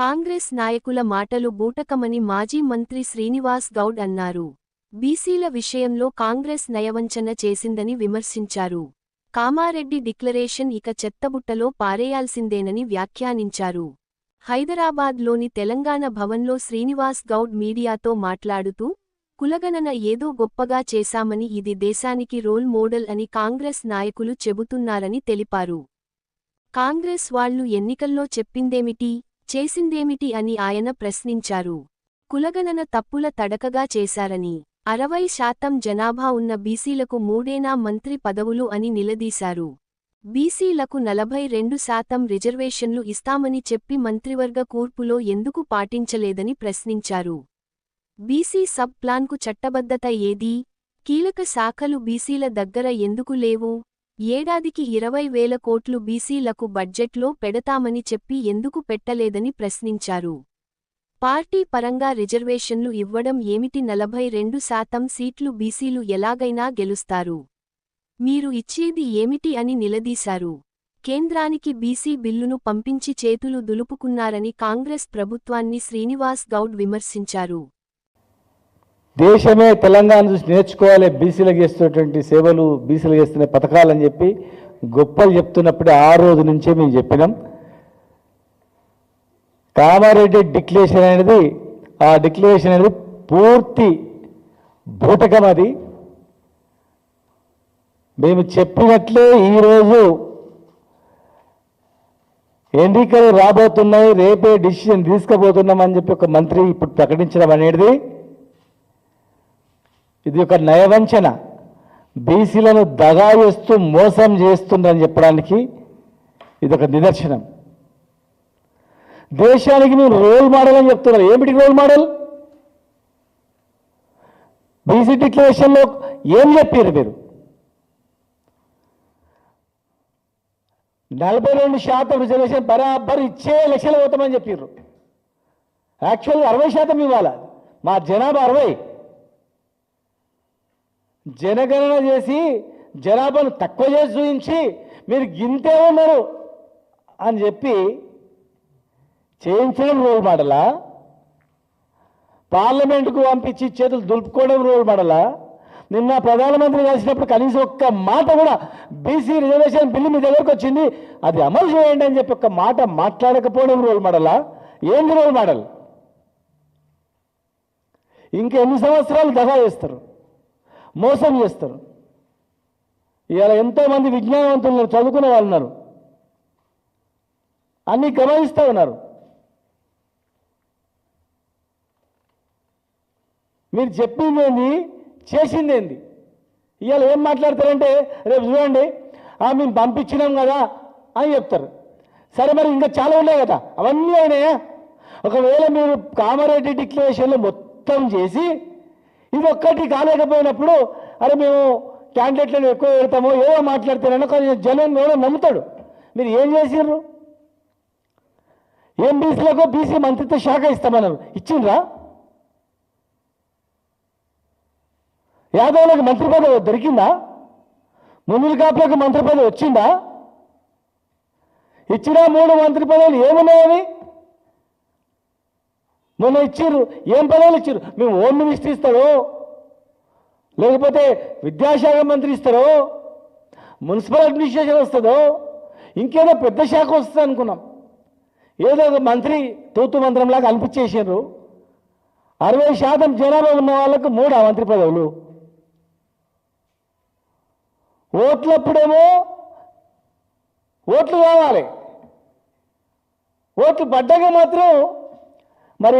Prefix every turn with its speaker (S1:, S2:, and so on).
S1: కాంగ్రెస్ నాయకుల మాటలు బూటకమని మాజీ మంత్రి శ్రీనివాస్ గౌడ్ అన్నారు. బీసీల విషయంలో కాంగ్రెస్ నయవంచన చేసిందని విమర్శించారు. కామారెడ్డి డిక్లరేషన్ ఇక చెత్తబుట్టలో పారేయాల్సిందేనని వ్యాఖ్యానించారు. హైదరాబాద్లోని తెలంగాణ భవన్లో శ్రీనివాస్ గౌడ్ మీడియాతో మాట్లాడుతూ కులగణన ఏదో గొప్పగా చేశామని ఇది దేశానికి రోల్ మోడల్ అని కాంగ్రెస్ నాయకులు చెబుతున్నారని తెలిపారు. కాంగ్రెస్ వాళ్ళు ఎన్నికల్లో చెప్పిందేమిటి? చేసిందేమిటి అని ఆయన ప్రశ్నించారు. కులగణన తప్పుల తడకగా చేశారని అరవై శాతం జనాభా ఉన్న బీసీలకు మూడేనా మంత్రి పదవులు అని నిలదీశారు. బీసీలకు నలభై రెండు శాతం రిజర్వేషన్లు ఇస్తామని చెప్పి మంత్రివర్గ కూర్పులో ఎందుకు పాటించలేదని ప్రశ్నించారు. బీసీ సబ్ ప్లాన్కు చట్టబద్ధత ఏదీ? కీలక శాఖలు బీసీల దగ్గర ఎందుకు లేవు? ఏడాదికి ఇరవై వేల కోట్లు బీసీలకు బడ్జెట్లో పెడతామని చెప్పి ఎందుకు పెట్టలేదని ప్రశ్నించారు. పార్టీ పరంగా రిజర్వేషన్లు ఇవ్వడం ఏమిటి? నలభై రెండు శాతం సీట్లు బీసీలు ఎలాగైనా గెలుస్తారు. మీరు ఇచ్చేది ఏమిటి అని నిలదీశారు. కేంద్రానికి బీసీ బిల్లును పంపించి చేతులు దులుపుకున్నారని కాంగ్రెస్ ప్రభుత్వాన్ని శ్రీనివాస్ గౌడ్ విమర్శించారు.
S2: దేశమే తెలంగాణ చూసి నేర్చుకోవాలి బీసీలకు చేస్తున్నటువంటి సేవలు బీసీలకు చేస్తున్న పథకాలు అని చెప్పి గొప్పలు చెప్తున్నప్పుడే ఆ రోజు నుంచే మేము చెప్పినాం. కామారెడ్డి డిక్లరేషన్ అనేది ఆ డిక్లరేషన్ అనేది పూర్తి బూటకం అది. మేము చెప్పినట్లే ఈరోజు ఎన్నికలు రాబోతున్నాయి రేపే డిసిషన్ తీసుకోబోతున్నామని చెప్పి ఒక మంత్రి ఇప్పుడు ప్రకటించడం అనేది ఇది ఒక నయవంచన. బీసీలను దగా చేస్తూ మోసం చేస్తుందని చెప్పడానికి ఇది ఒక నిదర్శనం. దేశానికి నువ్వు రోల్ మోడల్ అని చెప్తున్నారు ఏమిటి రోల్ మోడల్? బీసీ డిక్లరేషన్లో ఏం చెప్పారు మీరు? నలభై రెండు శాతం రిజర్వేషన్ బరాబర్ ఇచ్చే లక్షలు పోతామని చెప్పారు యాక్చువల్గా అరవై శాతం ఇవ్వాలి? మా జనాభా అరవై. జనగణన చేసి జనాభాను తక్కువ చేసి చూపించి మీరు గింతే ఉన్నారు అని చెప్పి చేయించడం రోల్ మోడలా పార్లమెంటుకు పంపించి చేతులు దులుపుకోవడం రోల్ మోడలా నిన్న ప్రధానమంత్రి కలిసినప్పుడు కనీసం ఒక్క మాట కూడా బీసీ రిజర్వేషన్ బిల్లు మీ దగ్గరకు వచ్చింది. అది అమలు చేయండి అని చెప్పి ఒక్క మాట మాట్లాడకపోవడం రోల్ మోడలా ఏంది రోల్ మోడల్ ఇంకెన్ని సంవత్సరాలు దగా చేస్తారు? మోసం చేస్తారు. ఇవాళ ఎంతోమంది విజ్ఞానవంతులు ఉన్నారు, చదువుకునే వాళ్ళు ఉన్నారు. అన్నీ గమనిస్తూ ఉన్నారు. మీరు చెప్పింది ఏంది? చేసింది ఏంది? ఇవాళ ఏం మాట్లాడతారంటే రేపు చూడండి "ఆ, మేము పంపించినాం కదా అని చెప్తారు. సరే మరి ఇంకా చాలా ఉన్నాయి కదా? అవన్నీ అయినాయా? ఒకవేళ మీరు కామారెడ్డి డిక్లరేషన్లు మొత్తం చేసి ఇది ఒక్కటి కాలేకపోయినప్పుడు అరే మేము క్యాండిడేట్లను ఎక్కువ పెడతామో ఏదో మాట్లాడతారని కొంచెం జనం కూడా నమ్ముతాడు. మీరు ఏం చేసిర్రు? ఏం బీసీలకు బీసీ మంత్రిత్వ శాఖ ఇస్తామన్నారు. ఇచ్చిండ్రా? యాదవులకు మంత్రి పదవి దొరికిందా? మునులు కాపులకు మంత్రి పదవి వచ్చిందా? ఇచ్చిన మూడు మంత్రి పదవులు ఏమున్నాయని మొన్న ఇచ్చిర్రు. ఏం పదవులు ఇచ్చారు మేము హోమ్ మినిస్టర్ ఇస్తారో? లేకపోతే విద్యాశాఖ మంత్రి ఇస్తారో? మున్సిపల్ అడ్మినిస్ట్రేషన్ వస్తుందో? ఇంకేదో పెద్ద శాఖ వస్తుంది అనుకున్నాం. ఏదో ఒక మంత్రి తూతు మంత్రంలాగా అనిపించేసారు అరవై శాతం జనాభా ఉన్న వాళ్ళకు మూడు ఆ మంత్రి పదవులు. ఓట్లప్పుడేమో ఓట్లు కావాలి. ఓట్లు పడ్డాక మాత్రం మరి